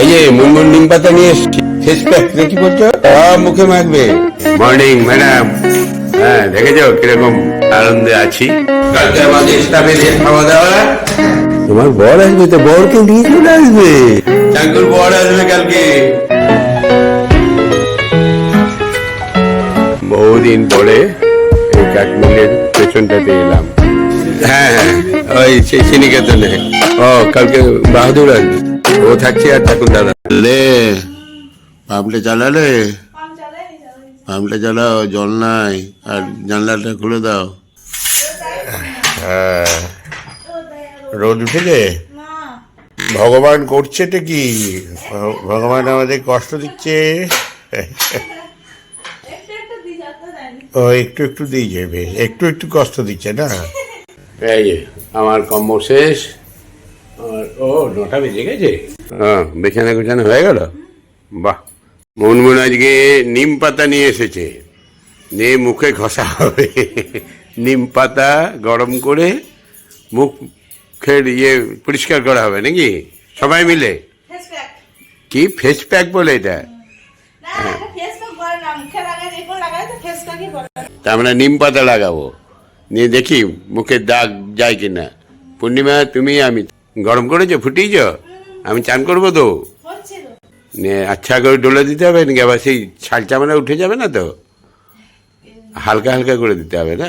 এই যে মুনমুন নিম পাতা নিয়ে প্যাক কি করছ? মুখে মাখবে। মর্নিং ম্যাডাম হ্যাঁ দেখেছ কীরকম আনন্দে আছি? কালকে আমাদের স্টাফের খাওয়া দাওয়া তোমার বর আসবে তো বরকে নিয়ে চলে আসবে। বর আসবে কালকে। বহুদিন পরে এই কাঠমিলের পেছনটাতে এলাম। হ্যাঁ হ্যাঁ ওই সেই শ্রীনিকেতনে ও কালকে বাহাদুর আসবে। ও থাকছে আর ঠাকুর দাদা। লে পাম্পটা চালালে পাম্পটা চালাও জল নাই আর জানলাটা খুলে দাও। হ্যাঁ। রোদ উঠেছে? ভগবান করছেটা কি? ভগবান আমাদের কষ্ট দিচ্ছে? ও একটু একটু দিয়ে যাবে একটু একটু কষ্ট দিচ্ছে না? এই আমার কম্ম শেষ। আর ও নটা বেজে গেছে? হ্যাঁ বেছানা গুছানো হয়ে গেল? বাহ। মনমন আজকে নিম পাতা নিয়ে এসেছে। নিয়ে মুখে ঘষা হবে। নিম পাতা গরম করে মুখের ইয়ে পরিষ্কার করা হবে নাকি? সবাই মিলে? কি? ফেস প্যাক বলে এটা? তা আমরা নিম পাতা লাগাবো। নিয়ে দেখি মুখে দাগ যায় কিনা। পূর্ণিমা তুমি আমি। গরম করেছ ফুটিয়েছ? আমি চান করব তো। আচ্ছা করে ডোলে দিতে হবে নাকি? আবার সেই ছাল চামড়া উঠে যাবে না তো? হালকা হালকা করে দিতে হবে না?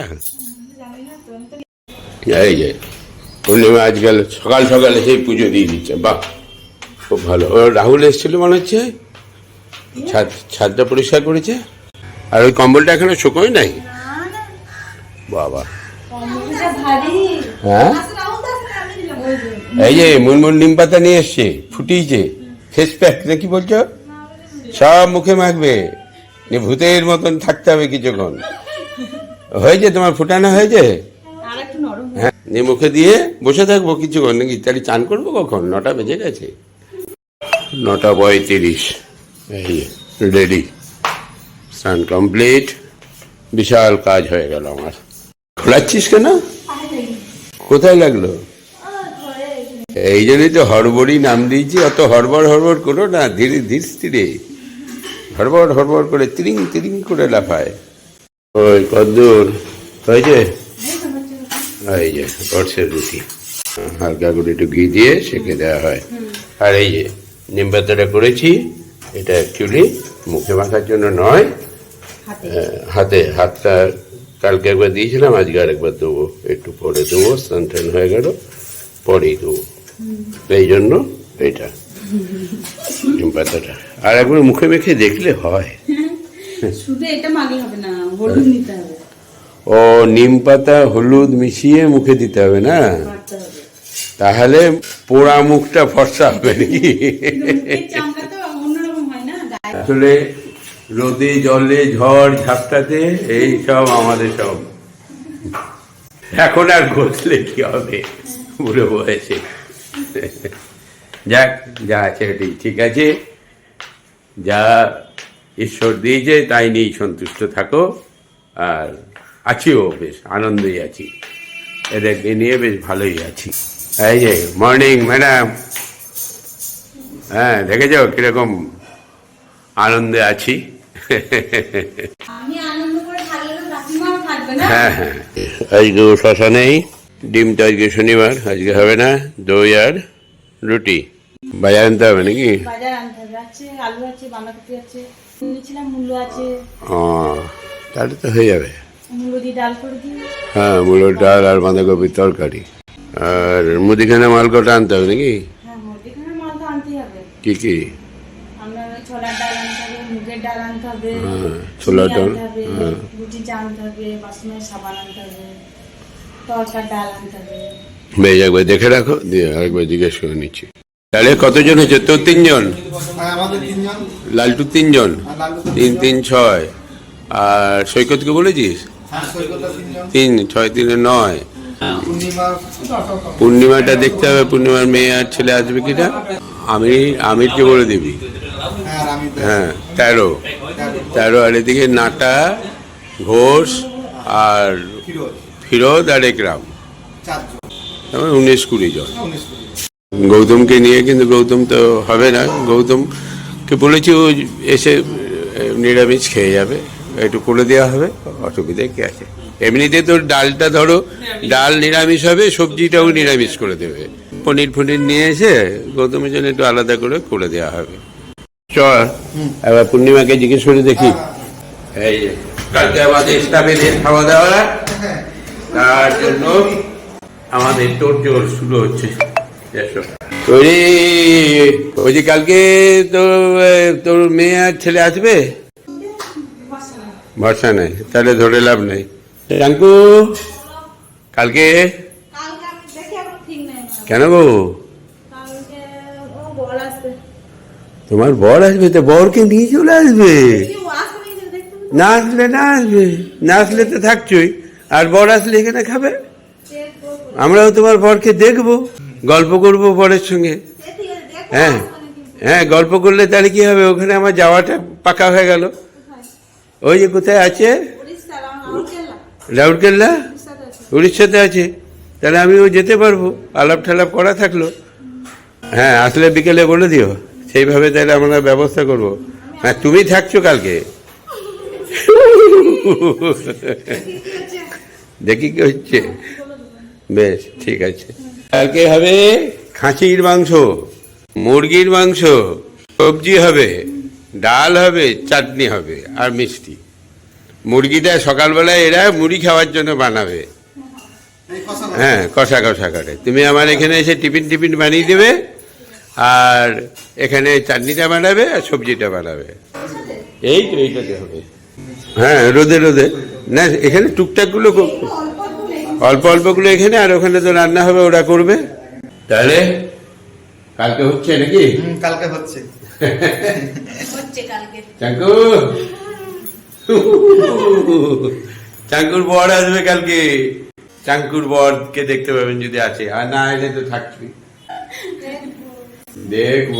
এই যে পূর্ণিমা আজকাল সকাল সকালে সেই পুজো দিয়ে দিচ্ছে বাহ খুব ভালো। ও রাহুল এসেছিল মনে হচ্ছে? ছাদ ছাদটা পরিষ্কার করেছে? আর ওই কম্বলটা এখনও শুকোয় নাই? বাবা। হ্যাঁ? এই যে মুনমুন নিম পাতা নিয়ে এসছে ফুটিয়েছে ফেস প্যাক নাকি বলছো? সব মুখে মাখবে। ভূতের মতন থাকতে হবে কিছুক্ষণ। হয়েছে তোমার ফুটানো হয়েছে? হ্যাঁ মুখে দিয়ে বসে থাকব কিছুক্ষণ। নাকি তাহলে চান করব কখন? নটা বেজে গেছে। নটা পঁয়ত্রিশ। এই রেডি স্নান কমপ্লিট বিশাল কাজ হয়ে গেল আমার। খোলাচ্ছিস কেন? কোথায় লাগল? এই জন্যই তো হড়বড়ি নাম দিয়েছি অত হড়বড় হড়বড় করো না ধীরে ধীর স্থিরে। হড়বড় হড়বড় করে তিরিং তিরিং করে লাফায়। ওই কদ্দূর হয়েছে এই যে ওটসের রুটি। হালকা করে একটু ঘি দিয়ে সেঁকে দেওয়া হয়। আর এই যে নিম পাতাটা করেছি এটা অ্যাকচুয়ালি মুখে মাখার জন্য নয় হাতে। হাতটা কালকে একবার দিয়েছিলাম আজকে আরেকবার দেবো। একটু পরে দেবো স্নান টান হয়ে গেল পরেই দেবো। এই জন্য এইটা নিম পাতাটা আর একবার মুখে মেখে দেখলে হয়। শুধু এটা মাগলে হবে না হলুদ নিতে হবে। ও নিম পাতা হলুদ মিশিয়ে মুখে দিতে হবে না? তাহলে পোড়া মুখটা ফর্সা হবে নাকি? হয় আসলে রোদে জলে ঝড় ঝাপটাতে এই সব আমাদের সব। এখন আর ঘষলে কি হবে? বুড়ো বয়সে। যাক যা আছে এটাই ঠিক আছে? যা ঈশ্বর দিয়েছে তাই নিয়েই সন্তুষ্ট থাকো। আর আছিও বেশ আনন্দেই আছি। এদেরকে নিয়ে বেশ ভালোই আছি। এই যে মর্নিং ম্যাডাম হ্যাঁ দেখেছ কীরকম আনন্দে আছি? হ্যাঁ হ্যাঁ। আজকে শশা নেই ডিমটা আজকে শনিবার আজকে হবে না দই আর রুটি। বাজার আনতে হবে নাকি? বাজার আনতে হবে আছে আলু আছে বাঁধাকপি আছে নিয়েছিলাম মূল্য আছে। ও তাহলে তো হয়ে যাবে। মূল্য দিয়ে ডাল করে দিই হ্যাঁ মূলোর ডাল আর বাঁধাকপির তরকারি। আর মুদিখানা মাল কটা আনতে হবে নাকি? হ্যাঁ মুরগিখানার মাল তো আনতেই হবে। কি কি? ছোলার ডাল আনতে হবে মুগের ডাল আনতে হবে হ্যাঁ, ছোলার ডাল, হ্যাঁ। রুটি আনতে হবে বাসমতি সাবান আনতে হবে। বেশ একবার দেখে রাখো দিয়ে আরেকবার জিজ্ঞেস করে নিচ্ছি। তাহলে কতজন হয়েছে? তো তিনজন? হ্যাঁ, লালটু তিনজন। তিন তিন ছয়। আর সৈকতকে বলেছিস? হ্যাঁ, তিন ছয় তিনে নয়। পূর্ণিমা পূর্ণিমাটা দেখতে হবে পূর্ণিমার মেয়ে আর ছেলে আসবে কিনা? আমি আমিরকে বলে দিবি। হ্যাঁ আর আমি তো হ্যাঁ তেরো। তেরো। আর এদিকে নাটা ঘোষ আর ফিরোজ আর একরাম। তারপরে উনিশ কুড়ি জন। গৌতমকে নিয়ে কিন্তু গৌতম তো হবে না। গৌতমকে বলেছি ও এসে নিরামিষ খেয়ে যাবে। একটু করে দেওয়া হবে অসুবিধা কি আছে? এমনিতে তো ডালটা ধরো ডাল নিরামিষ হবে সবজিটাও নিরামিষ করে দেবে। পনির ফনির নিয়ে এসে গৌতমের জন্য একটু আলাদা করে করে দেওয়া হবে। চল এবার পূর্ণিমাকে জিজ্ঞেস করে দেখি। এই কালকে আমাদের স্টাফেদের খাওয়া দাওয়া? তার জন্য আমাদের তোর শুরু হচ্ছে। ওরে ওই যে কালকে তো তোর মেয়ে আর ছেলে আসবে? ভরসা নাই তাহলে ধরে লাভ নেই। টাঙ্কু কালকে। কেন গো? তোমার বর আসবে তো বরকে নিয়ে চলে আসবে। না আসলে না আসবে। না আসলে তো থাকছই। আর বর আসলে এখানে খাবে? আমরাও তোমার বরকে দেখব, গল্প করব বরের সঙ্গে। হ্যাঁ হ্যাঁ গল্প করলে তাহলে কি হবে? ওখানে আমার যাওয়াটা পাকা হয়ে গেল। ওই যে কোথায় আছে। রাউরকেল্লা। উড়িষ্যাতে আছে। তাহলে আমিও যেতে পারব। আলাপ ঠালাপ করা থাকল। হ্যাঁ আসলে বিকেলে বলে দিও। সেইভাবে তাহলে আমরা ব্যবস্থা করব। হ্যাঁ তুমি থাকছো কালকে। দেখি কি হচ্ছে? বেশ ঠিক আছে। কালকে হবে? খাসির মাংস। মুরগির মাংস। সবজি হবে ডাল হবে চাটনি হবে আর মিষ্টি। মুরগিটা সকালবেলায় এরা মুড়ি খাওয়ার জন্য বানাবে। হ্যাঁ কষা কষা করে। তুমি আমার এখানে এসে টিফিন টিফিন বানিয়ে দেবে আর এখানে চাটনিটা বানাবে আর সবজিটা বানাবে। এই তো এইটাতে হবে। হ্যাঁ রোদে রোদে। না এখানে টুকটাকগুলো অল্প অল্পগুলো এখানে আর ওখানে তো রান্না হবে ওরা করবে। তাহলে কালকে হচ্ছে নাকি? কালকে হচ্ছে। হচ্ছে চাঙ্কু! চাঙ্কুর বর আসবে কালকে। চাঙ্কুর বরকে দেখতে পাবেন যদি আছে। আর না এলে তো থাকবি দেখব।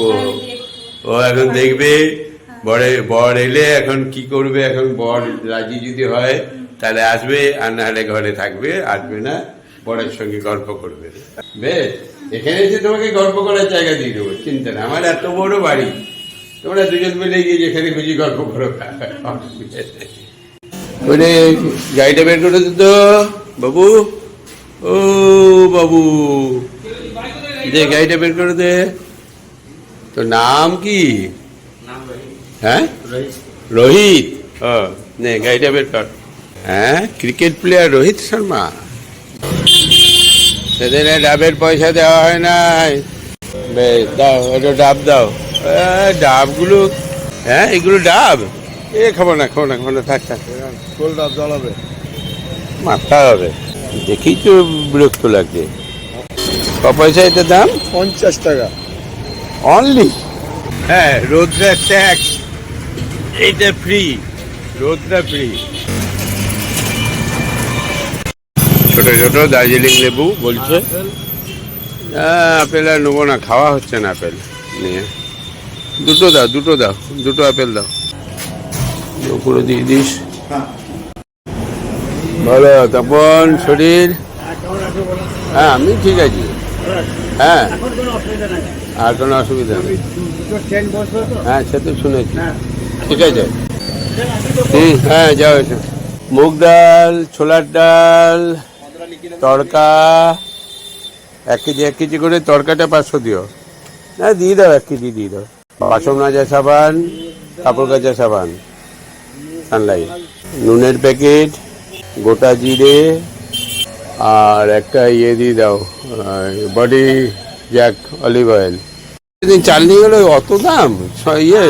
ও এখন দেখবে। বরে, বর এলে এখন কি করবে? এখন বর রাজি যদি হয়, তাহলে আসবে, আর না হলে ঘরে থাকবে, আসবে না। বরের সঙ্গে গল্প করবে। বেশ, এখানে এসে তোমাকে গল্প করার জায়গা দিয়ে দেবো, চিন্তা না আমার এত বড় বাড়ি। তোমরা দুজন মিলে গিয়ে যেখানে খুশি গল্প করো। ওরে, গাড়িটা বের করে দিত বাবু, ও বাবু। যে গাড়িটা বের করে দে। তোর নাম কি? হ্যাঁ? রোহিত। ও নে গাড়িটা বের কর। হ্যাঁ ক্রিকেট প্লেয়ার রোহিত শর্মা। সেদিনে ডাবের পয়সা দেওয়া হয় নাই। বেশ দাও ওটা ডাব দাও। ডাবগুলো হ্যাঁ এগুলো ডাব? এ খাব না খাব না খাব না থাক থাক। কোল ডাব জ্বলাবে। মাথা হবে। দেখি তো বিরক্ত লাগছে। ক পয়সা এটা দাম? পঞ্চাশ টাকা। অনলি হ্যাঁ রোদ্রা ট্যাক্স। এইটা ফ্রি রোদটা ফ্রি ছোট ছোট দার্জিলিং লেবু বলছে। আপেল? আর নেব না খাওয়া হচ্ছে না আপেল নিয়ে। দুটো দাও দুটো দাও দুটো আপেল দাও। পুরো দিয়ে দিস। ভালো তপন শরীর। হ্যাঁ আমি ঠিক আছি। হ্যাঁ। আর কোনো অসুবিধা নেই। হ্যাঁ সে তো শুনেছি। ঠিক আছে? হুম হ্যাঁ যাও মুগ ডাল, ছোলার ডাল, তড়কা, এক কেজি এক কেজি করে তড়কাটা পাঁচশো দিও। হ্যাঁ দিয়ে দাও, এক কেজি দিয়ে দাও। বাসন মাজা সাবান, কাপড় কাচা সাবান সানলাইট নুনের প্যাকেট, গোটা জিরে, আর একটা ইয়ে দিয়ে দাও বডি জ্যাক, অলিভ অয়েল। চাল নিয়ে গেলে অত দাম? ইয়ে। ইয়ে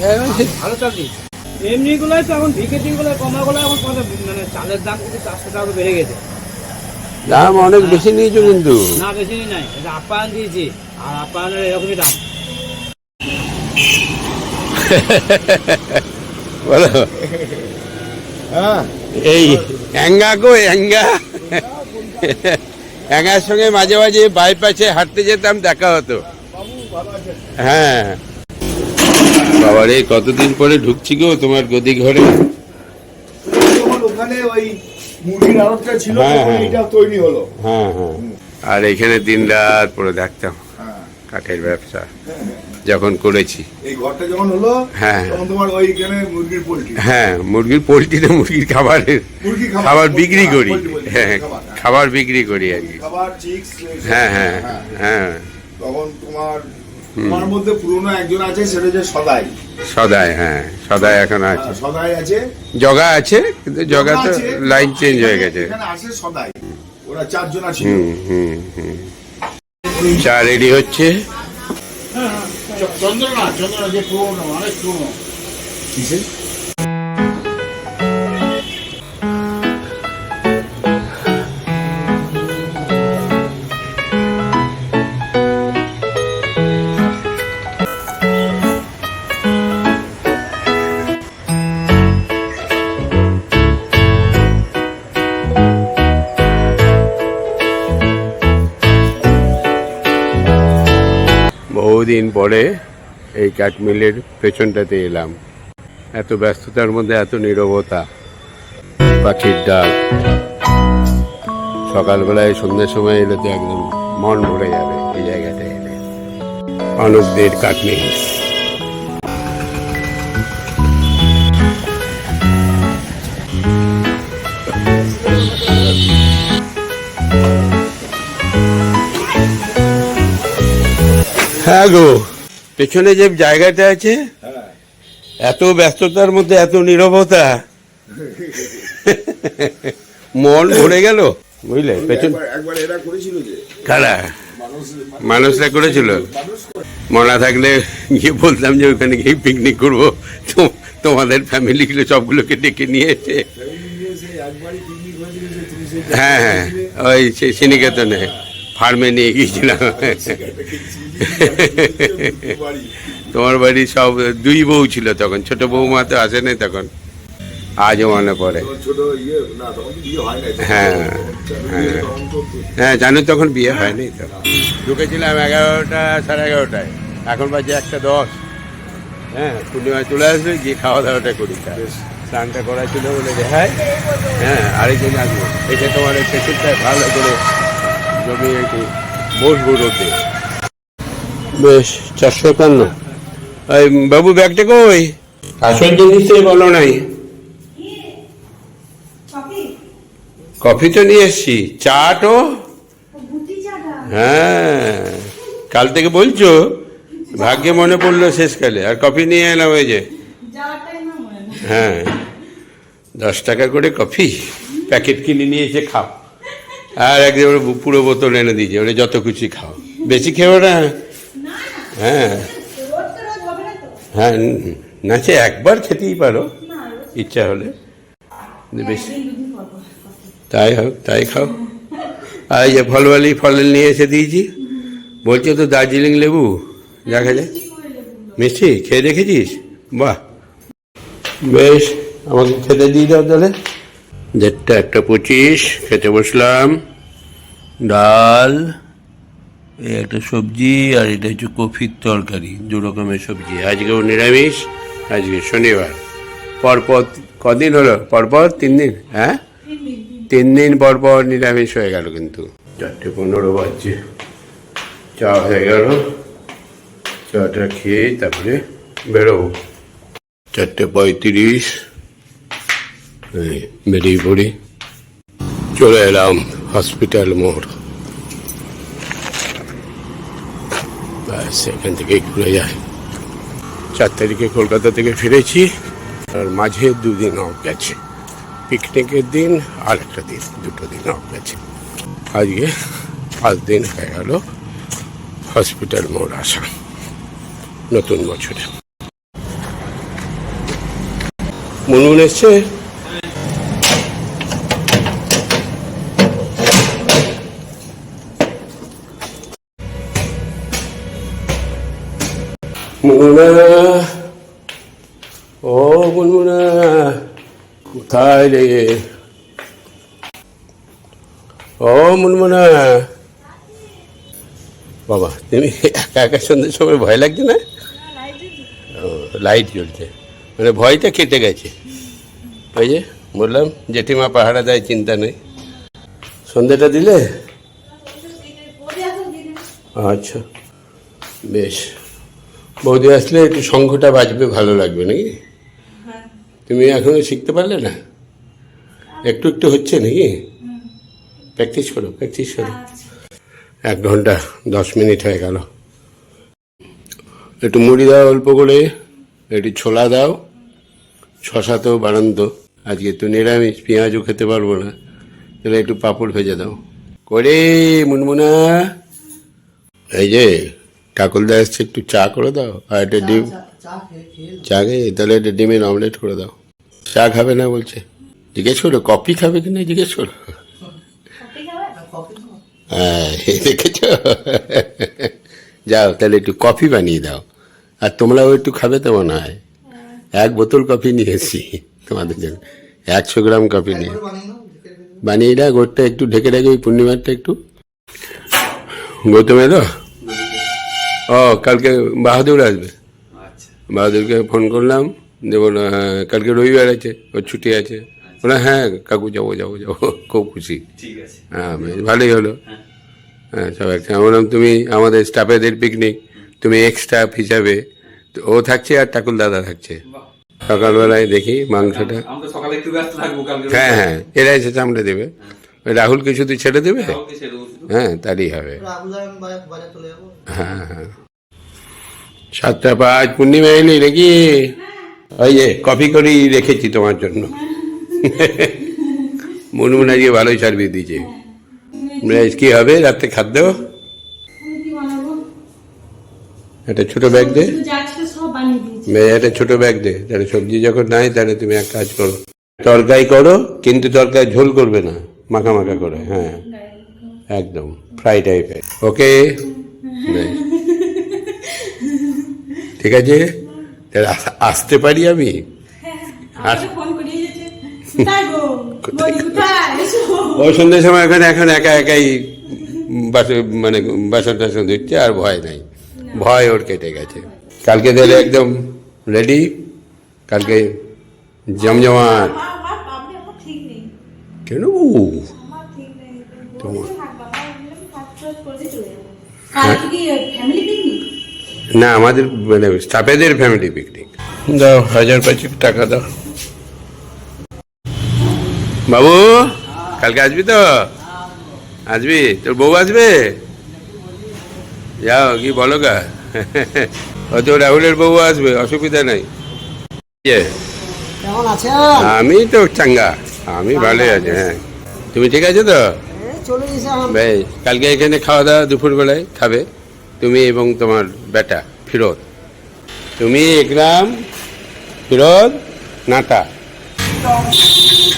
হ্যাঁ, ভালো চাল দিয়েছে এমনি গুলোই তো এখন ভিকেটিংগুলো কমা গুলো এখন কত মানে চালের দাম কিন্তু চারশো টাকা বেড়ে গেছে। দাম অনেক বেশি নিয়েছো কিন্তু। না বেশি নাই। এটা আপ্যায়ন দিয়েছে আর আপ্যায়নের এরকমই দাম। বলো। হ্যাঁ। এই অ্যাঙ্গা গো অ্যাঙ্গা অ্যাঙ্গার সঙ্গে মাঝে মাঝে বাইপাসে হাঁটতে যেতাম দেখা হতো। হ্যাঁ। বাবারে কতদিন পরে ঢুকছি গো তোমার গদি ঘরে? ওখানে ওই মুরগির আড়তটা ছিল হ্যাঁ, হ্যাঁ। এটা তৈরি হলো। হ্যাঁ হ্যাঁ। আর এখানে দিন রাত পরে হ্যাঁ কাঠের ব্যবসা যখন করেছি। এই ঘরটা যখন হলো হ্যাঁ। তখন তোমার ওইখানে মুরগির পোল্ট্রি। হ্যাঁ মুরগির পোলট্রিতে মুরগির খাবারের খাবার বিক্রি করি। হ্যাঁ খাবার, হ্যাঁ। খাবার বিক্রি করি আর কি। হ্যাঁ হ্যাঁ হ্যাঁ। তখন তোমার তোমার মধ্যে পুরনো একজন আছে সেটা যে সদাই। সদাই হ্যাঁ সদাই এখন আছে। হ্যাঁ, সদাই আছে। জগা আছে কিন্তু জগা তো লাইন চেঞ্জ হয়ে গেছে। এখানে আছে সদাই। ওরা চারজন আছে। হুম হুম হুম। চা রেডি হচ্ছে। চন্দ্রনা চন্দ্রনা যে পুরোনো অনেক পুরনো। বহুদিন পরে এই কাঠমিলের পেছনটাতে এলাম। এত ব্যস্ততার মধ্যে, এত নিরবতা, পাখির ডাক। সকালবেলায় সন্ধ্যের সময় এলে তো একদম মন ভরে যাবে এই জায়গাটায় এলে। অনুপদের কাঠমিল। হ্যাঁ গো। পেছনে যে জায়গাটা আছে এত ব্যস্ততার মধ্যে এত নীরবতা। মন ভরে গেল। বুঝলে? পেছন কারা? মানুষরা করেছিল? মনে থাকলে গিয়ে বলতাম যে ওখানে গিয়ে পিকনিক করব। তোমাদের ফ্যামিলিগুলো সবগুলোকে ডেকে নিয়ে এসে হ্যাঁ হ্যাঁ। ওই সিনিকেতনে। ফার্মে নিয়ে গিয়েছিলাম। তোমার বাড়ি সব দুই বউ ছিল তখন ছোট বৌমা তো আসে নাই তখন আজও মনে পড়ে। তখন তখন হয় তখন। হ্যাঁ, হ্যাঁ। হ্যাঁ জানো তখন বিয়ে হয়নি তো। ঢুকেছিলাম এগারোটা সাড়ে এগারোটায় এখন বাজে একটা দশ। হ্যাঁ পূর্ণিমায় চলে আসবে গিয়ে খাওয়া দাওয়াটা করি স্নানটা করা ছিল বলে দেখায় হ্যাঁ আরেকজন আসব। এসে তোমার এই ভালো করে একটু বসবো বেশ, চারশো একান্ন। বাবু, ব্যাগটা কই? আসল জিনিসটাই বলো নাই। কফি তো নিয়ে এসছি। চা তো হ্যাঁ কাল থেকে বলছো, ভাগ্যে মনে পড়ল শেষকালে। আর কফি নিয়ে এলাম ওই যে। হ্যাঁ দশ টাকা করে কফি। প্যাকেট কিনে নিয়ে এসে খাও। আর একদম পুরো বোতল এনে দিয়েছে ওরা যত খুশি খাও। বেশি খেও না? হ্যাঁ। হ্যাঁ না, সে একবার খেতেই পারো, ইচ্ছা হলে। বেশি। তাই হোক, তাই খাও। আর এই যে ফলবালি ফল নিয়ে এসে দিয়েছি। বলছো তো দার্জিলিং লেবু, দেখা যায় মিষ্টি, খেয়ে দেখেছিস? বাহ। বেশ, আমাকে খেতে দিয়ে দাও তাহলে। দেড়টা একটা পঁচিশ, খেতে বসলাম। ডাল, এই একটা সবজি, আর এটা হচ্ছে কফির তরকারি, দু রকমের সবজি। আজকেও নিরামিষ, আজকে শনিবার। পরপর কদিন হলো? পরপর তিন দিন? হ্যাঁ? তিন দিন পর পর নিরামিষ হয়ে গেল কিন্তু। চারটে পনেরো বাজছে। চা হয়ে গেল। চাটা খেয়ে তারপরে বেরোবো। চারটে পঁয়ত্রিশ। পড়ি চলে এলাম হসপিটাল মোড়। ব্যাস থেকে ঘুরে যায় চার তারিখে কলকাতা থেকে ফিরেছি, আর মাঝে দুদিন অফ গেছে। পিকনিকের দিন, আর একটা দিন, দুটো দিন অফ গেছে। আজকে পাঁচ দিন হয়ে গেল হসপিটাল মোড় আসা, নতুন বছরে। মনমন এসছে মুনমুনা ও মুনমুনা কোথায় রে ও মুনমুনা বাবা তুমি একা একা সন্ধ্যের সময় ভয় লাগছে না? ও, লাইট জ্বলছে। মানে ভয়টা কেটে গেছে। ওই যে বললাম জেঠিমা পাহারা দেয় চিন্তা নেই। সন্ধ্যেটা দিলে? আচ্ছা বেশ। বৌদি আসলে একটু শঙ্খটা বাজবে, ভালো লাগবে নাকি? তুমি এখনও শিখতে পারলে না? একটু একটু হচ্ছে নাকি? প্র্যাকটিস করো প্র্যাকটিস করো। এক ঘণ্টা, দশ মিনিট হয়ে গেল। একটু মুড়ি দাও অল্প করে, একটু ছোলা দাও। শশা তো বাড়ন্ত আজকে তো নিরামিষ, পেঁয়াজও খেতে পারব না। তাহলে একটু পাঁপড় ভেজে দাও। করে মুনমুনা। এই যে ঠাকুরদা এসছে একটু চা করে দাও আর একটা ডিম। চা খেয়ে তাহলে একটা ডিমের অমলেট করে দাও। চা খাবে না বলছে। জিজ্ঞেস করো কফি খাবে কি না জিজ্ঞেস করো? হ্যাঁ দেখেছ? যাও তাহলে একটু কফি বানিয়ে দাও। আর তোমরাও একটু খাবে তো মনে হয়। এক বোতল কফি নিয়ে এসেছি তোমাদের জন্য। একশো গ্রাম কফি নিয়ে। বানিয়ে দাও। গোটটা একটু ঢেকে রেখে ওই পূর্ণিমারটা একটু। গৌতম এলো? ও কালকে বাহাদুর আসবে। বাহাদুরকে ফোন করলাম যে হ্যাঁ কালকে রবিবার আছে ওর ছুটি আছে। বলে হ্যাঁ কাকু যাব যাব যাব খুব খুশি। হ্যাঁ বেশ ভালোই হলো। হ্যাঁ। সব একসাথে আমি বললাম তুমি আমাদের স্টাফেদের পিকনিক তুমি এক্স স্টাফ হিসাবে তো ও থাকছে আর ঠাকুর দাদা থাকছে। সকালবেলায় দেখি মাংসটা। আমরা সকালে একটু ব্যস্ত থাকব কালকে। হ্যাঁ হ্যাঁ এরা এসে চামড়ে দেবে। ওই রাহুলকে শুধু ছেড়ে দেবে। হ্যাঁ তারই হবে। হ্যাঁ হ্যাঁ সাতটা পাঁচ, পূর্ণিমা এলি নাকি? ওই যে কফি করেই রেখেছি তোমার জন্য। মুনমুন আজকে ভালোই সার্ভিস দিয়েছে। কি হবে? রাত্রে খাদ্য? একটা ছোট ব্যাগ দে। একটা ছোট ব্যাগ দে। তাহলে সবজি যখন নাই, তাহলে তুমি এক কাজ করো। তরকারি করো, কিন্তু তরকারি ঝোল করবে না। মাখা মাখা করে হ্যাঁ। একদম, ফ্রাই টাইপের। ওকে। ঠিক আছে? তাহলে আসতে পারি আমি? আমাকে ফোন করিয়ে যেতে কোথায় গো? বলি কোথায়? এসো। ও সন্ধ্যের সময় এখানে এখন একা একাই মানে বাসন টাসন ধুচ্ছে আর ভয় নাই। ভয় ওর কেটে গেছে। কালকে তাহলে একদম রেডি কালকে জমজমাট। কেন তোমার- বসে থাকব আমার এমনি কাজ টাজ করে চলে যাব কালকে কি ফ্যামিলি পিকনিক না আমাদের মানে স্টাফেদের ফ্যামিলি পিকনিক দাও হাজার পাঁচেক টাকা দাও। বাবু কালকে আসবি তো? আসবি? তোর বউ আসবে? যাও কি বলো গা। হয়তো রাহুলের বউ আসবে অসুবিধা নাই। আমি তো চাঙ্গা আমি ভালোই আছি হ্যাঁ। তুমি ঠিক আছো তো? বেশ কালকে এখানে খাওয়া দাওয়া দুপুরবেলায় খাবে। তুমি এবং তোমার বেটা ফিরোদ তুমি একরাম ফিরোদ নাটা।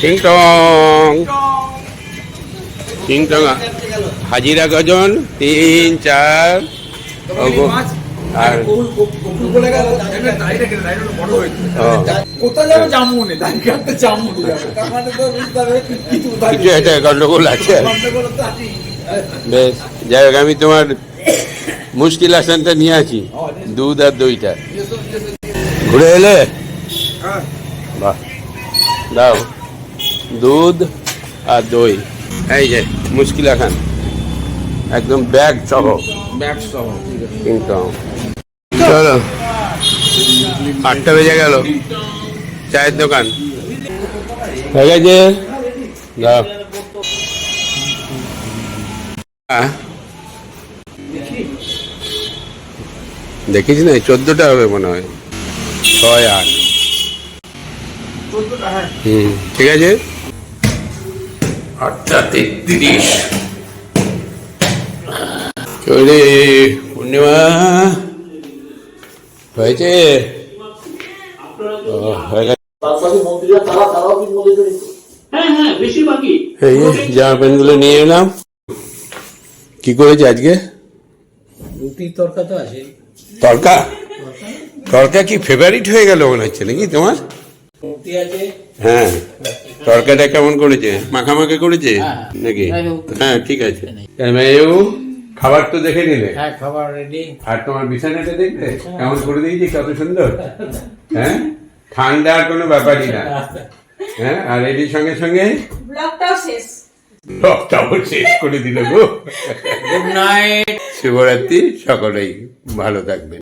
টিং টং টিং টং হাজিরা গজন তিন চার। আর কিছু একটা গন্ডগোল আছে। বেশ যাই হোক আমি তোমার মুশকিল আসানটা নিয়ে আছি দুধ আর দইটা। ঘুরে এলে? বাহ। দাও। দুধ আর দই। এই যে মুশকিল আখান একদম ব্যাগ সহ। ব্যাগ সহ কিন্তু চলো। আটটা বেজে গেল। চায়ের দোকান। হয়ে গেছে। দাও দেখিস না চোদ্দটা হবে মনে হয়। ছয় আট। হুম ঠিক আছে? আটটা তেত্রিশ। চলে পূর্ণিমা। হয়েছে? ও, হয়ে এই জামা প্যান্টগুলো নিয়ে এলাম। কি করেছে আজকে? রুটি তরকা তো আছে। তরকা? তরকা? কি ফেভারিট হয়ে গেল মনে হচ্ছে নাকি তোমার? হ্যাঁ। তরকাটা কেমন করেছে? মাখামাখি করেছে? নাকি? হ্যাঁ ঠিক আছে। খাবার তো দেখে নিলে। হ্যাঁ খাবার রেডি আর তোমার বিছানাটা দেখলে? কেমন করে দিয়েছি কত সুন্দর? হ্যাঁ? ঠান্ডার কোনো ব্যাপারই না। হ্যাঁ? আর এটির সঙ্গে সঙ্গে? ব্লগটাও শেষ। লকটাও শেষ করে দিল গো। গুড নাইট শুভরাত্রি সকলেই ভালো থাকবেন।